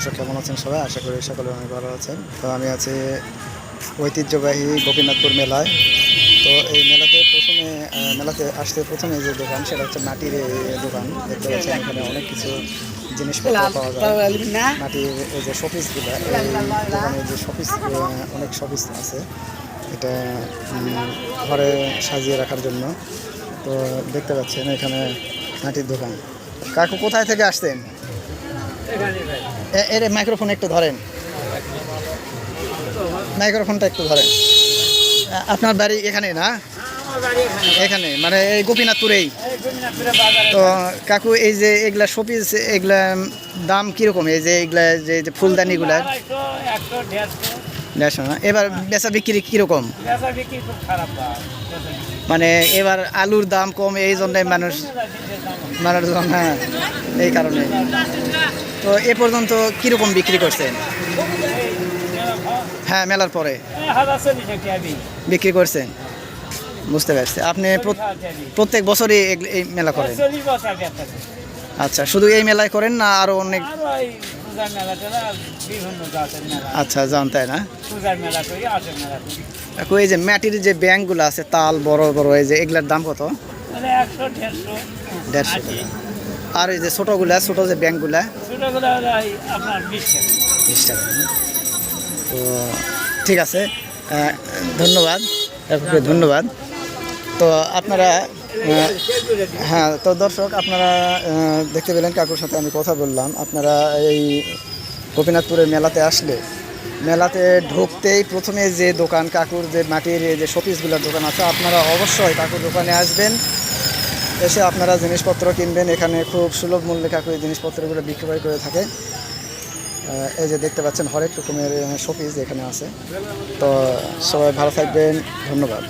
দর্শক কেমন আছেন সবাই? আশা করি সকলে অনেক ভালো আছেন। তো আমি আছি ঐতিহ্যবাহী গোপীনাথপুর মেলায়। তো এই মেলাতে প্রথমে মেলাতে আসতে প্রথমে যে দোকান সেটা হচ্ছে মাটির এই দোকান। দেখতে পাচ্ছেন এখানে অনেক কিছু জিনিসপত্র পাওয়া যায়। মাটির এই যে শপিসগুলো এই দোকানে যে শপিস অনেক শপিস আছে। এটা উম, ঘরে সাজিয়ে রাখার জন্য। তো দেখতে পাচ্ছেন এখানে মাটির দোকান। কাকু কোথায় থেকে আসতেন? এর মাইক্রোফোন একটু ধরেন। মাইক্রোফোনটা একটু ধরেন। আপনার বাড়ি এখানে না? এখানে মানে এই গোপীনাথপুরেই। তো কাকু, এই যে এগুলা শোপিস, এগুলা দাম কীরকম? এই যে এগুলা, যে ফুলদানিগুলার দেড়শো না? এবার বেচা বিক্রি কীরকম? মানে এবার আলুর দাম কম এই জন্যে মানুষ মানুষজন হ্যাঁ এই কারণে। তো এ পর্যন্ত কীরকম বিক্রি করছেন হ্যাঁ মেলার পরে। বিক্রি করছেন বুঝতে পারছি। আপনি প্রত- প্রত্যেক বছরই এই মেলা করেন? আচ্ছা শুধু এই মেলায় করেন না আরও অনেক আচ্ছা জান তাই না কাকু এই যে মাটির যে ব্যাংকগুলো আছে তাল বড় বড় এই যে এগুলার দাম কত? একশো দেড়শো দেড়শো আর এই যে ছোটোগুলা ছোটো যে ব্যাংকগুলা? ছোটগুলো আপনার বিশ টাকা। বিশ টাকা। তো ঠিক আছে। ধন্যবাদ। ধন্যবাদ। তো আপনারা হ্যাঁ তো দর্শক, আপনারা দেখতে পেলেন কাকুর সাথে আমি কথা বললাম। আপনারা এই গোপীনাথপুরের মেলাতে আসলে, মেলাতে ঢুকতেই প্রথমে যে দোকান, কাকুর যে মাটির যে শপিসগুলোর দোকান আছে, আপনারা অবশ্যই কাকুর দোকানে আসবেন। এসে আপনারা জিনিসপত্র কিনবেন। এখানে খুব সুলভ মূল্যে কাকু এই জিনিসপত্রগুলো বিক্রয় করে থাকে। এই যে দেখতে পাচ্ছেন, হরেক রকমের শপিস এখানে আছে। তো সবাই ভালো থাকবেন। ধন্যবাদ।